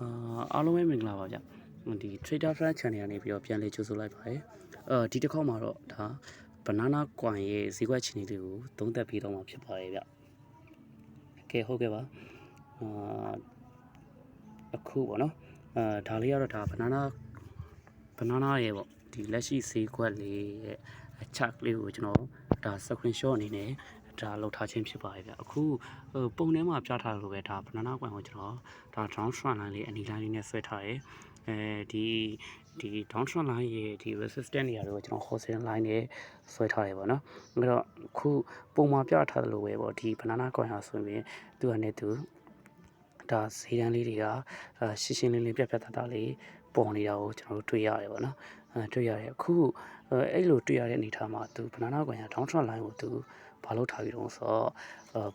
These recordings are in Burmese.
အာအားလုံးပဲမင်္ဂလာပါဗျဒီ Trader Friend Channel ကနေပြီးတော့ပြန်လေးကြိုဆိုလိုက်ပါတယ်အဲဒီတစ်ခေါက်မှာတော့ဒါ banana coin ရဲ့ဈေးကွက်ချီနေလေးကိုသုံးသပ်ပြီးတော့မှဖြစ်ပါတယ်ဗျကဲဟုတ်ကဲ့ပါအာအခုပေါ့နော်အာဒါလေးကတော့ဒါ banana banana ရဲ့ပေါ့ဒီလက်ရှိဈေးကွက်လေးရဲ့ chart လေးကိုကျွန်တော်ဒါ screenshot အနေနဲ့ ဒါလောက်ထားခြင်းဖြစ်ပါတယ်ဗျအခုဟိုပုံထဲမှာပြထားလို့ပဲဒါ banana coin ကိုကျွန်တော်ဒါ down trend line လေးအနီ line လေးနဲ့ဆွဲထားတယ်အဲဒီဒီ down trend line ရဲ့ဒီ resistance နေရာတွေကိုကျွန်တော် wholesale line နဲ့ဆွဲထားတယ်ပေါ့နော်အဲ့တော့အခုပုံမှာပြထားတယ်လို့ပဲပေါ့ဒီ banana coin ဟာဆိုရင်သူကနဲ့သူဒါဈေးတန်းလေးတွေကအာရှင်းရှင်းလင်းလင်းပြတ်ပြတ်သားသားလေးပေါ်နေတာကိုကျွန်တော်တို့တွေ့ရတယ်ပေါ့နော်အဲတွေ့ရတယ်အခုအဲ့လိုတွေ့ရတဲ့အနေအထားမှာသူ banana coin က down trend line ကိုသူ ဘာလို့ထားပြီးတော့ဆိုတော့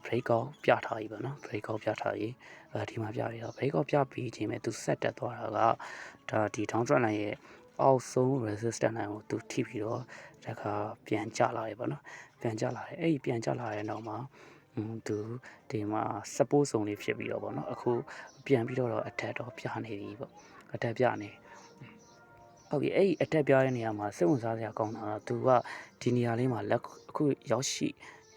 break out ပြထားပြီပေါ့နော် break out ပြထားပြီအဲဒီမှာပြရတော့ break out ပြပြီးခြင်းပဲသူဆက်တက်သွားတာကဒါဒီ down trend line ရဲ့အောက်ဆုံး resistance line ကိုသူထိပြီးတော့တခါပြန်ကျလာတယ်ပေါ့နော်ပြန်ကျလာတယ်အဲ့ဒီပြန်ကျလာတဲ့နောက်မှာသူဒီမှာ support zone လေးဖြစ်ပြီးတော့ပေါ့နော်အခုပြန်ပြီးတော့အထက်တော့ပြနေပြီပေါ့အထက်ပြနေ ဟုတ်ပြီအဲ့ဒီအတက်ပြတဲ့နေရာမှာစိတ်ဝင်စားစရာကောင်းတာကသူကဒီနေရာလေးမှာလက်အခုရောက်ရှိ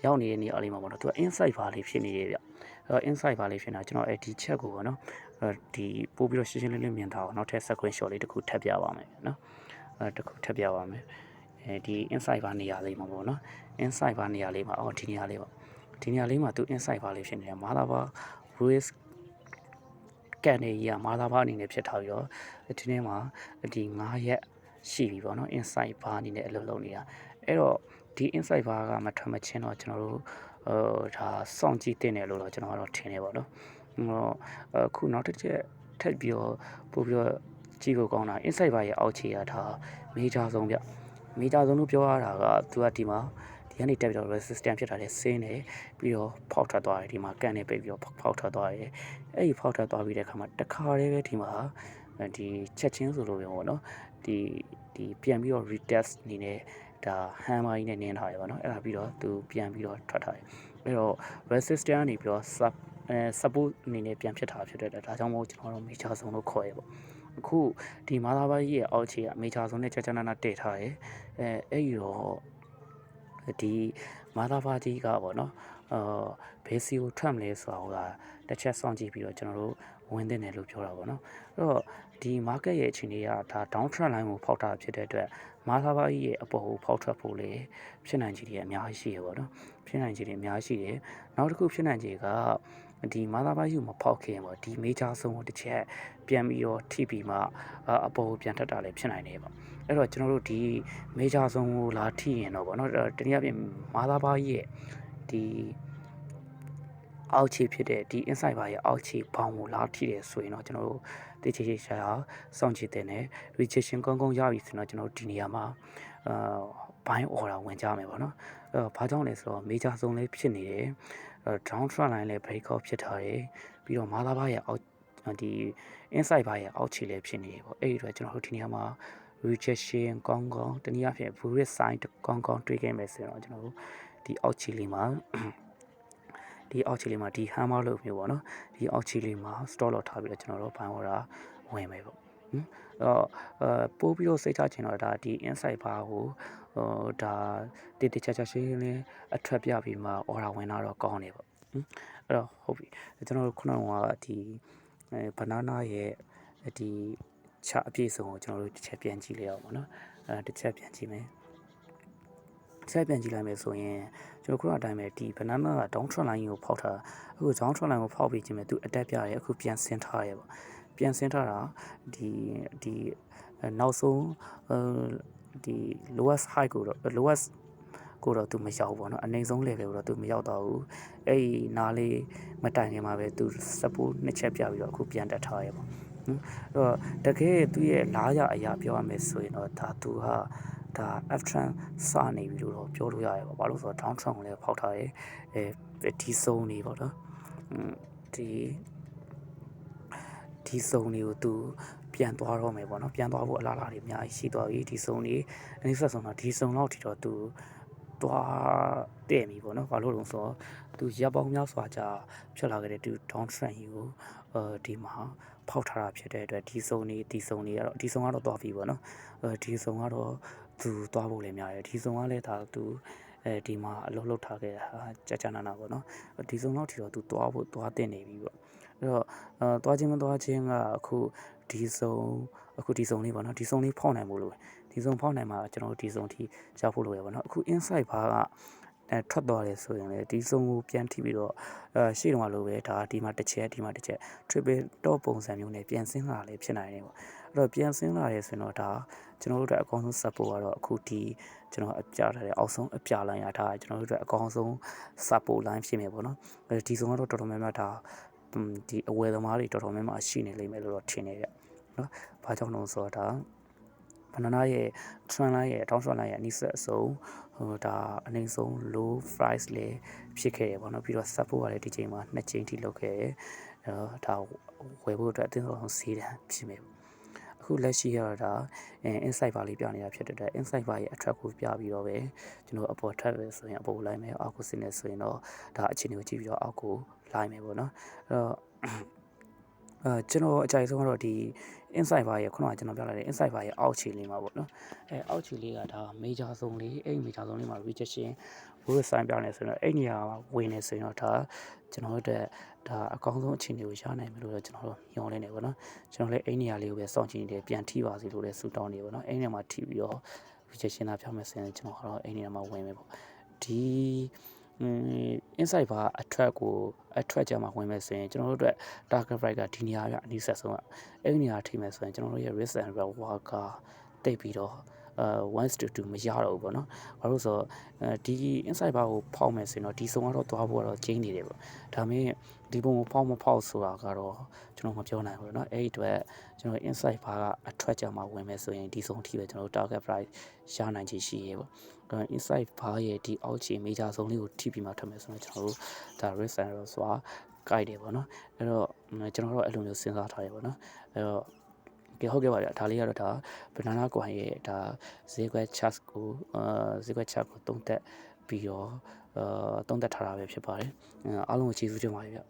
ရောက်နေတဲ့နေရာလေးမှာပေါ့နော်သူက inside bar လေးဖြစ်နေတယ်ဗျအဲ့တော့ inside bar လေးဖြစ်နေတာကျွန်တော်အဲ့ဒီချက်ကိုပေါ့နော်အဲဒီပို့ပြီးတော့ရှင်းရှင်းလင်းလင်းမြင်တာအောင်နောက်ထပ် screenshot လေးတစ်ခုထပ်ပြပါမယ်နော်အဲတစ်ခုထပ်ပြပါမယ်အဲဒီ inside bar နေရာလေးမှာပေါ့နော် inside bar နေရာလေးမှာအော်ဒီနေရာလေးပေါ့ဒီနေရာလေးမှာသူ inside bar လေးဖြစ်နေတယ်မာလာဘာ risk ကန်နေကြီးကမာသာဘာအနေနဲ့ဖြစ်ထားပြီးတော့ဒီနေ့မှာဒီ9ရက်ရှိပြီပေါ့နော် inside bar အနေနဲ့အလုပ်လုပ်နေတာအဲ့တော့ဒီ inside bar ကမထွက်မချင်းတော့ကျွန်တော်တို့ဟိုဒါစောင့်ကြည့်တင်တယ်လို့တော့ကျွန်တော်ကတော့ထင်နေပါတော့ဟိုအခုနောက်တစ်ချက်ထပ်ပြီးတော့ပို့ပြီးတော့ကြည့်ဖို့ကောင်းတာ inside bar ရဲ့အောက်ခြေကဒါမေဂျာဆုံးဗျမေဂျာဆုံးလို့ပြောရတာကသူကဒီမှာ ဒီကနေတက်ပြီးတော့ resistance ဖြစ်တာလေဆင်းတယ်ပြီးတော့ဖောက်ထွက်သွားတယ်ဒီမှာကန်နေပိတ်ပြီးတော့ဖောက်ထွက်သွားတယ်အဲ့ဒီဖောက်ထွက်သွားပြီးတဲ့အခါမှာတခါတည်းပဲဒီမှာဒီချက်ချင်းဆိုလို့ပြောပေါ့နော်ဒီဒီပြန်ပြီးတော့ retest အနေနဲ့ဒါ hammer ကြီးနဲ့နင်းထားရပါတော့အဲ့ဒါပြီးတော့သူပြန်ပြီးတော့ထွက်ထားတယ်အဲ့တော့ resistance ကနေပြီးတော့ sub အဲ support အနေနဲ့ပြန်ဖြစ်တာဖြစ်တဲ့ဒါကြောင့်မို့ကျွန်တော်တို့ major zone လို့ခေါ်ရပေါ့အခုဒီမာသာဘာကြီးရဲ့အောက်ခြေက major zone နဲ့ချက်ချနာနာတည်ထားတယ်အဲအဲ့ဒီတော့ ဒီမာသာဘာကြီးကပေါ့နော်အာဘယ်စီကိုထွက်မလဲဆိုတာကတစ်ချက်စောင့်ကြည့်ပြီးတော့ကျွန်တော်တို့ဝင်တင်တယ်လို့ပြောတာပေါ့နော်အဲ့တော့ဒီ market ရဲ့အခြေအနေကဒါ down trend line ကိုဖောက်တာဖြစ်တဲ့အတွက်မာသာဘာကြီးရဲ့အပေါ်ကိုဖောက်ထွက်ဖို့လေဖြစ်နိုင်ခြေတွေအများကြီးရှိရပေါ့နော်ဖြစ်နိုင်ခြေတွေအများကြီးရှိတယ်နောက်တစ်ခုဖြစ်နိုင်ခြေက ဒီမာသာဘာကြီးကိုမဖောက်ခင်ပေါ့ဒီ major ဆုံးကိုတစ်ချက်ပြန်ပြီးတော့ထိပြီးမှအပေါ်ကိုပြန်ထပ်တာလည်းဖြစ်နိုင်တယ်ပေါ့အဲ့တော့ကျွန်တော်တို့ဒီ major ဆုံးကိုလာထိရင်တော့ပေါ့နော်တနည်းအားဖြင့်မာသာဘာကြီးရဲ့ဒီအောက်ခြေဖြစ်တဲ့ဒီ inside bar ရဲ့အောက်ခြေဘောင်ကိုလာထိတယ်ဆိုရင်တော့ကျွန်တော်တို့တေချေချေရှာစောင့်ကြည့်တဲ့နဲ့ rejection ကောင်းကောင်းရပြီဆိုတော့ကျွန်တော်တို့ဒီနေရာမှာအာဘိုင်း order ဝင်ကြမယ်ပေါ့နော်အဲ့တော့ဘာကြောင့်လဲဆိုတော့ major ဆုံးလေးဖြစ်နေတယ် down trend line လည်း break out ဖြစ်ထားတယ်ပြီးတော့မာလာဘာရဲ့အောက်ဒီ inside bar ရဲ့အောက်ခြေလည်းဖြစ်နေတယ်ပေါ့အဲ့ဒီတော့ကျွန်တော်တို့ဒီနေရာမှာ rejection ကောင်းကောင်းတနည်းအားဖြင့် bullish sign ကောင်းကောင်းတွေ့ခဲ့မယ်ဆိုတော့ကျွန်တော်တို့ဒီအောက်ခြေလေးမှာဒီအောက်ခြေလေးမှာဒီ hammer လို့မျိုးပေါ့နော်ဒီအောက်ခြေလေးမှာ store လောက်ထားပြီးတော့ကျွန်တော်တို့ဘိုင်းဝရာဝင်မယ်ပေါ့ ဟင်အော်အဲပို့ပြီးတော့စိတ်ချချင်တော့ဒါဒီ inside bar ကိုဟိုဒါတိတိကျကျရှင်းလင်းအထွက်ပြပြီးမှ order ဝင်လာတော့ကောင်းနေပေါ့ဟင်အဲ့တော့ဟုတ်ပြီကျွန်တော်တို့ခုနကဒီအဲ banana ရဲ့ဒီချအပြည့်စုံကိုကျွန်တော်တို့တစ်ချက်ပြန်ကြည့်လိုက်အောင်ပေါ့နော်အဲတစ်ချက်ပြန်ကြည့်မယ်ဆက်ပြန်ကြည့်လိုက်မယ်ဆိုရင်ကျွန်တော်ခုနအတိုင်းပဲဒီ banana က down trend line ကိုဖောက်ထားအခု down trend line ကိုဖောက်ပြီးခြင်းပဲသူအတက်ပြရဲအခုပြန်ဆင်းထားရဲပေါ့ ပြန်ဆင်းထားတာဒီဒီနောက်ဆုံးဒီ lowest height ကိုတော့ lowest ကိုတော့သူမရောက်ဘူးပေါ့နော်အနေဆုံး level ကိုတော့သူမရောက်တော့ဘူးအဲ့ဒီနားလေးမတိုင်ခင်မှာပဲသူ support နှစ်ချက်ပြပြီးတော့အခုပြန်တက်ထားရဲပေါ့နော်အဲ့တော့တကယ်သူ့ရဲ့လားရအရာပြောရမယ်ဆိုရင်တော့ဒါသူဟာဒါ F trend စနေပြီလို့တော့ပြောလို့ရရပါဘာလို့ဆိုတော့ down trend ကိုလည်းဖောက်ထားရဲအဲဒီစုံနေပေါ့နော်ဒီ ဒီစုံတွေကိုသူပြန်သွားတော့မယ်ပေါ့နော်ပြန်သွားဖို့အလားအလာတွေအများကြီးရှိသွားပြီဒီစုံတွေအနည်းဆက်ဆုံးတော့ဒီစုံလောက်ထိတော့သူသွားတဲ့ပြီပေါ့နော်ဘာလို့လဲဆိုတော့သူရပ်ပေါင်းများစွာကြာဖြစ်လာခဲ့တဲ့ဒီ down trend ကြီးကိုအဲဒီမှာဖောက်ထားတာဖြစ်တဲ့အတွက်ဒီစုံနေဒီစုံနေကတော့ဒီစုံကတော့သွားပြီပေါ့နော်အဲဒီစုံကတော့သူသွားဖို့လည်းများတယ်ဒီစုံကလည်းဒါသူအဲဒီမှာအလုပ်လုပ်ထားခဲ့တာကြာကြာနာနာပေါ့နော်ဒီစုံတော့ထီတော့သူသွားဖို့သွားတင်နေပြီပေါ့ အဲ့တော့အဲသွားခြင်းမသွားခြင်းကအခုဒီစုံအခုဒီစုံလေးပေါ့နော်ဒီစုံလေးဖောက်နိုင်ဖို့လို့ဒီစုံဖောက်နိုင်မှာကျွန်တော်တို့ဒီစုံထိရောက်ဖို့လိုရပေါ့နော်အခု inside bar ကအဲထွက်သွားတယ်ဆိုရင်လည်းဒီစုံကိုပြန်ထိပြီးတော့အဲရှေ့တုန်းကလိုပဲဒါဒီမှာတစ်ချက်ဒီမှာတစ်ချက် triple top ပုံစံမျိုးနဲ့ပြန်ဆင်းလာလည်းဖြစ်နိုင်တယ်ပေါ့အဲ့တော့ပြန်ဆင်းလာရဲဆိုရင်တော့ဒါကျွန်တော်တို့အတွက်အကောင်းဆုံး support ကတော့အခုဒီကျွန်တော်အပြထားတဲ့အောက်ဆုံးအပြ line ရတာကျွန်တော်တို့အတွက်အကောင်းဆုံး support line ဖြစ်မယ်ပေါ့နော်အဲဒီစုံကတော့တော်တော်များများဒါ ဒီအဝယ်သမားတွေတော်တော်များများရှိနေလိမ့်မယ်လို့တော့ထင်နေကြနော်ဘာကြောင့်လဲဆိုတော့ဒါ banana ရဲ့ trend line ရဲ့ down trend line ရဲ့အနိစ္စအဆုံးဟိုဒါအနေဆုံး low price လည်းဖြစ်ခဲ့ရပေါ့နော်ပြီးတော့ support ကလည်းဒီချိန်မှာနှစ်ချိန်ထိလောက်ခဲ့ရအဲတော့ဒါဝယ်ဖို့အတွက်အသင်းတော်ဈေးတန်းဖြစ်မယ် အခုလက်ရှိရတော့ဒါ insight bar လေးပြနေတာဖြစ်တဲ့အတွက် insight bar ရဲ့အထက်ကိုပြပြီးတော့ပဲကျွန်တော်အပေါ်ထပ်ပဲဆိုရင်အပေါ်လိုက်မယ်အောက်ကိုဆင်းနေဆိုရင်တော့ဒါအခြေအနေကိုကြည့်ပြီးတော့အောက်ကိုလိုက်မယ်ပေါ့နော်အဲ့တော့ အဲကျွန်တော်အကြိုက်ဆုံးကတော့ဒီ inside bar ရဲ့ခုနကကျွန်တော်ပြောလိုက်တဲ့ inside bar ရဲ့အောက်ခြေလေးမှာပေါ့နော်အဲအောက်ခြေလေးကဒါ major ဆုံးလေးအဲ့ major ဆုံးလေးမှာ rejection ဘိုးဆိုင်ပြောင်းနေဆိုတော့အဲ့နေရာမှာဝင်နေဆိုရင်တော့ဒါကျွန်တော်တို့ဒါအကောင်းဆုံးအခြေအနေကိုရနိုင်မယ်လို့တော့ကျွန်တော်တို့ညွှန်လင်းနေပါတော့ကျွန်တော်လည်းအဲ့နေရာလေးကိုပဲစောင့်ကြည့်နေတယ်ပြန်ထိပါစီလို့လည်းဆူတောင်းနေပါတော့အဲ့နေရာမှာထိပြီးတော့ rejection တာပြောင်းမယ်ဆိုရင်ကျွန်တော်ကတော့အဲ့နေရာမှာဝင်မယ်ပေါ့ဒီ inside bar အထွက်ကိုအထွက်ကြမှာဝင်မယ်ဆိုရင်ကျွန်တော်တို့အတွက် target price ကဒီနေရာကအနည်းဆက်ဆုံးကအဲ့ဒီနေရာထိမယ်ဆိုရင်ကျွန်တော်တို့ရဲ့ risk and reward ကတိတ်ပြီးတော့အဲ 1 to 2မရတော့ဘူးပေါ့နော်။ဘာလို့ဆိုတော့အဲဒီ inside bar ကိုဖောက်မယ်ဆိုရင်တော့ဒီစုံကတော့သွားဖို့ကတော့ကျင်းနေတယ်ပေါ့။ဒါပေမဲ့ဒီပုံကိုဖောက်မဖောက်ဆိုတာကတော့ကျွန်တော်မပြောနိုင်ဘူးเนาะအဲ့ဒီအတွက်ကျွန်တော် inside bar ကအထွက်ကြမှာဝင်မယ်ဆိုရင်ဒီစုံထိပဲကျွန်တော် target price ရနိုင်ချေရှိရေပေါ့။အဲ inside bar ရဲ့ဒီအောက်ခြေ major စုံလေးကိုထိပြီးမှထပ်မယ်ဆိုတော့ကျွန်တော်တို့ဒါ risk and reward ဆိုတာ guide တယ်ပေါ့နော်။အဲ့တော့ကျွန်တော်တို့အဲ့လိုမျိုးစဉ်းစားထားရပေါ့နော်။အဲ့တော့ ကဲဟုတ်ကဲ့ပါဗျာဒါလေးကတော့ဒါ banana coin ရဲ့ဒါဈေးကွက် chart ကိုအာဈေးကွက် chart ကိုတုံးသက်ပြီးတော့အာတုံးသက်ထားတာပဲဖြစ်ပါတယ်အားလုံးကိုကျေးဇူးတင်ပါတယ်ဗျာ